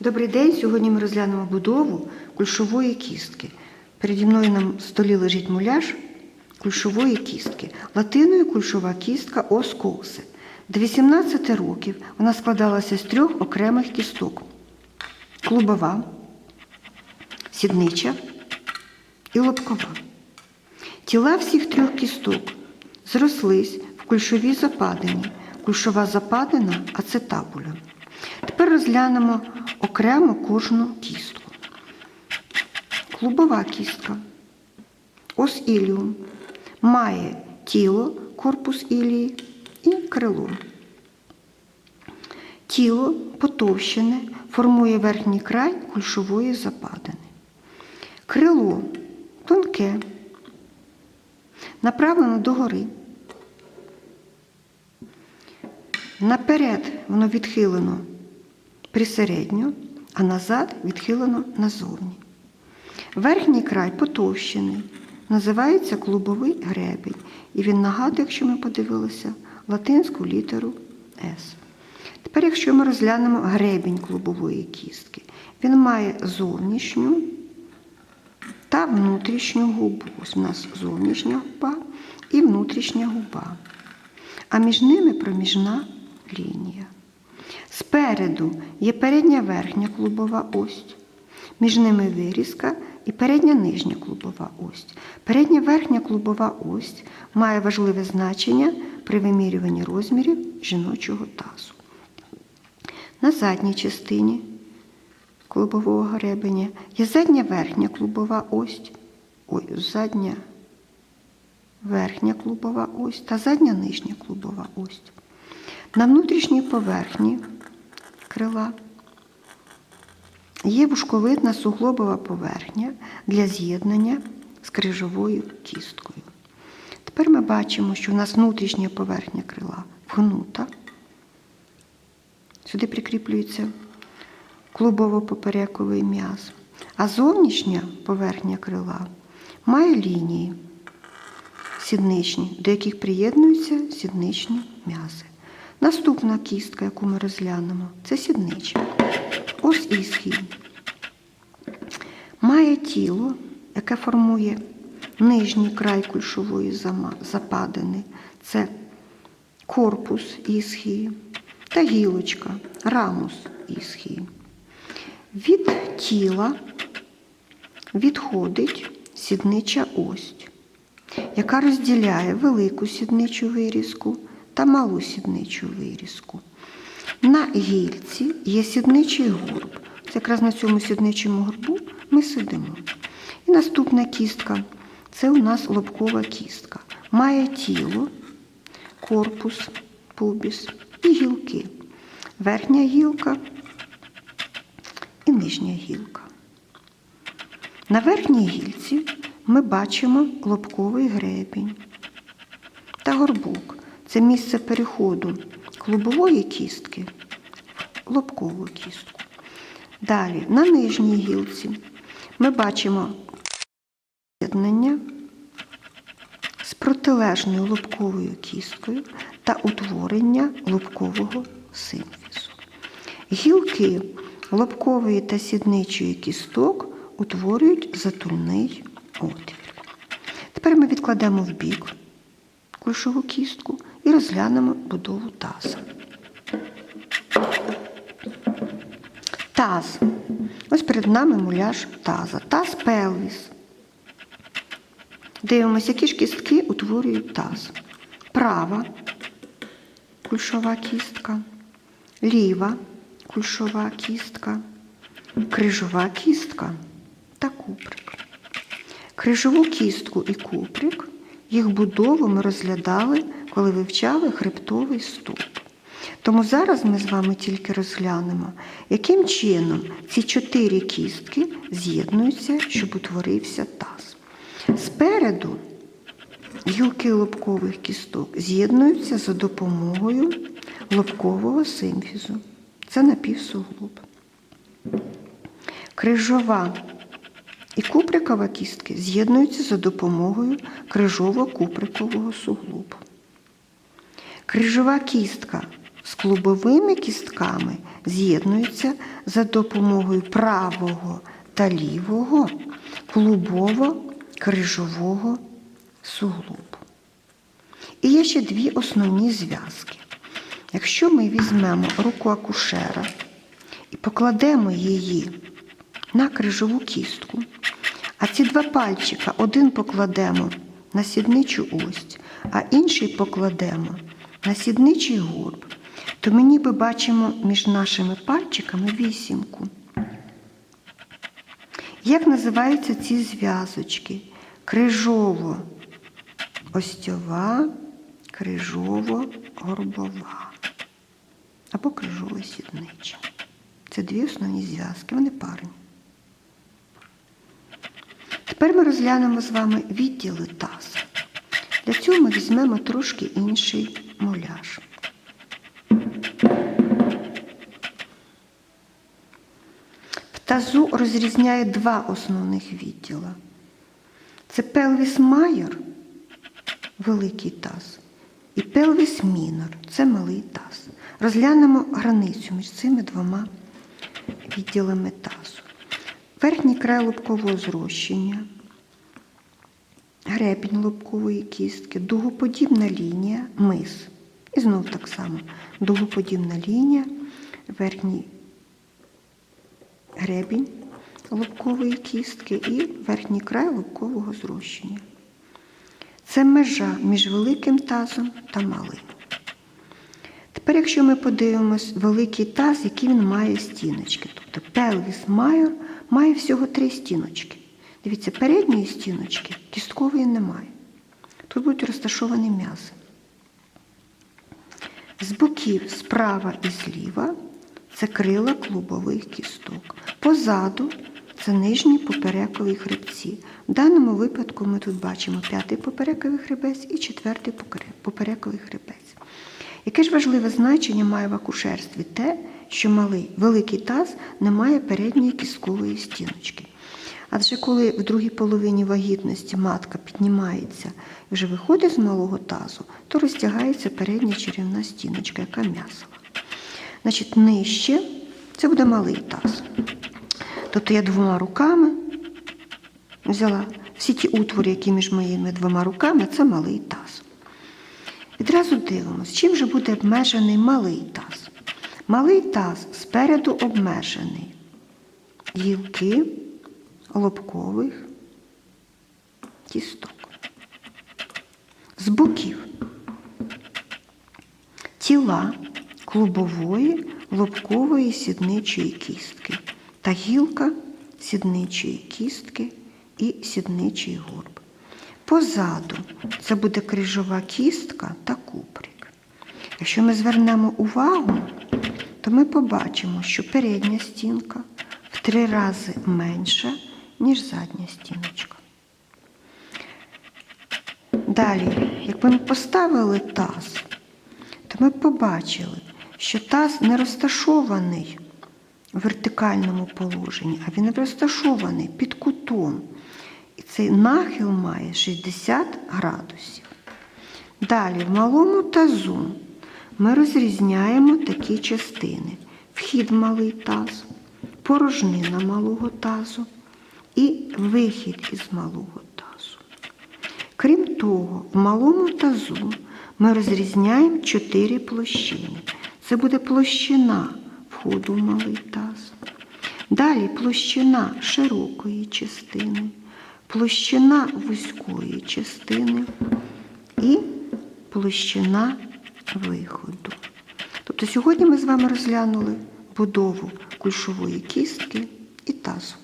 Добрий день. Сьогодні ми розглянемо будову кульшової кістки. Переді мною на столі лежить муляж кульшової кістки. Латиною кульшова кістка оскоусе. До 18 років вона складалася з трьох окремих кісток: клубова, сіднича і лобкова. Тіла всіх трьох кісток зрослись в кульшовій западині. Кульшова западина ацетабуля. Тепер розглянемо окремо кожну кістку. Клубова кістка. Ос іліум. Має тіло, корпус ілії і крило. Тіло потовщене, формує верхній край кульшової западини. Крило тонке, направлено догори. Наперед воно відхилено присередньо, а назад відхилено назовні. Верхній край потовщений, називається клубовий гребень, і він нагадує, якщо ми подивилися, латинську літеру С. Тепер, якщо ми розглянемо гребінь клубової кістки, він має зовнішню та внутрішню губу. Ось у нас зовнішня губа і внутрішня губа. А між ними проміжна лінія. Спереду є передня верхня клубова ось, між ними вирізка і передня нижня клубова ось. Передня верхня клубова ось має важливе значення при вимірюванні розмірів жіночого тазу. На задній частині клубового гребеня є задня верхня клубова ось, ой, задня верхня клубова ось та задня нижня клубова ось. На внутрішній поверхні крила є вушковидна суглобова поверхня для з'єднання з крижовою кісткою. Тепер ми бачимо, що у нас внутрішня поверхня крила вгнута. Сюди прикріплюється клубово-поперековий м'яз. А зовнішня поверхня крила має лінії сідничні, до яких приєднуються сідничні м'язи. Наступна кістка, яку ми розглянемо, це сіднича. Ось ісхій. Має тіло, яке формує нижній край кульшової западини. Це корпус ісхії та гілочка, рамус ісхії. Від тіла відходить сіднича ось, яка розділяє велику сідничу вирізку та малу сідничу вирізку. На гільці є сідничий горб. Це якраз на цьому сідничому горбу ми сидимо. І наступна кістка це у нас лобкова кістка. Має тіло, корпус, пубіс і гілки. Верхня гілка і нижня гілка. На верхній гілці ми бачимо лобковий гребінь та горбок. Це місце переходу клубової кістки в лобкову кістку. Далі, на нижній гілці ми бачимо з'єднання з протилежною лобковою кісткою та утворення лобкового симфізу. Гілки лобкової та сідничої кісток утворюють затульний отвір. Тепер ми відкладемо в бік кульшову кістку і розглянемо будову таза. Таз. Ось перед нами муляж таза. Таз пелвіс. Дивимося, які ж кістки утворюють таз. Права кульшова кістка, ліва кульшова кістка, крижова кістка та куприк. Крижову кістку і куприк їх будову ми розглядали, коли вивчали хребтовий стовп. Тому зараз ми з вами тільки розглянемо, яким чином ці чотири кістки з'єднуються, щоб утворився таз. Спереду гілки лобкових кісток з'єднуються за допомогою лобкового симфізу. Це напівсуглоб. Крижова і куприкова кістки з'єднуються за допомогою крижово-куприкового суглобу. Крижова кістка з клубовими кістками з'єднуються за допомогою правого та лівого клубово-крижового суглобу. І є ще дві основні зв'язки. Якщо ми візьмемо руку акушера і покладемо її на крижову кістку, а ці два пальчика один покладемо на сідничу ось, а інший покладемо на сідничий горб, то ми ніби бачимо між нашими пальчиками вісімку. Як називаються ці зв'язочки? Крижово остьова, крижово горбова або крижове сідниче. Це дві основні зв'язки, вони парні. Тепер ми розглянемо з вами відділи таза. Для цього ми візьмемо трошки інший муляж. В тазу розрізняє два основних відділа. Це пелвіс майор, великий таз, і пелвіс мінор це малий таз. Розглянемо границю між цими двома відділами тазу. Верхній край лобкового зрощення, гребінь лобкової кістки, дугоподібна лінія, мис. І знов так само дугоподібна лінія, верхній гребінь лобкової кістки і верхній край лобкового зрощення. Це межа між великим тазом та малим. Тепер, якщо ми подивимось великий таз, які він має стіночки, тобто пелвіс майор має всього три стіночки. Дивіться, передньої стіночки кісткової немає. Тут будуть розташовані м'язи. З боків справа і зліва це крила клубових кісток. Позаду це нижні поперекові хребці. В даному випадку ми тут бачимо п'ятий поперековий хребець і четвертий поперековий хребець. Яке ж важливе значення має в акушерстві те, що малий великий таз не має передньої кісткової стіночки. Адже коли в другій половині вагітності матка піднімається і вже виходить з малого тазу, то розтягається передня черевна стіночка, яка м'ясова. Значить, нижче це буде малий таз. Тобто я двома руками взяла всі ті утвори, які між моїми двома руками, це малий таз. Відразу дивимося, чим же буде обмежений малий таз. Малий таз спереду обмежений гілки лобкових кісток. З боків тіла клубової лобкової сідничої кістки та гілка сідничої кістки і сідничий горб. Позаду це буде крижова кістка та куприк. Якщо ми звернемо увагу, то ми побачимо, що передня стінка в три рази менша, ніж задня стіночка. Далі, якби ми поставили таз, то ми побачили, що таз не розташований в вертикальному положенні, а він розташований під кутом. І цей нахил має 60 градусів. Далі, в малому тазу ми розрізняємо такі частини: вхід в малий таз, порожнина малого тазу і вихід із малого тазу. Крім того, в малому тазу ми розрізняємо чотири площини. Це буде площина входу в малий таз. Далі площина широкої частини, площина вузької частини і площина виходу. Тобто сьогодні ми з вами розглянули будову кульшової кістки і тазу.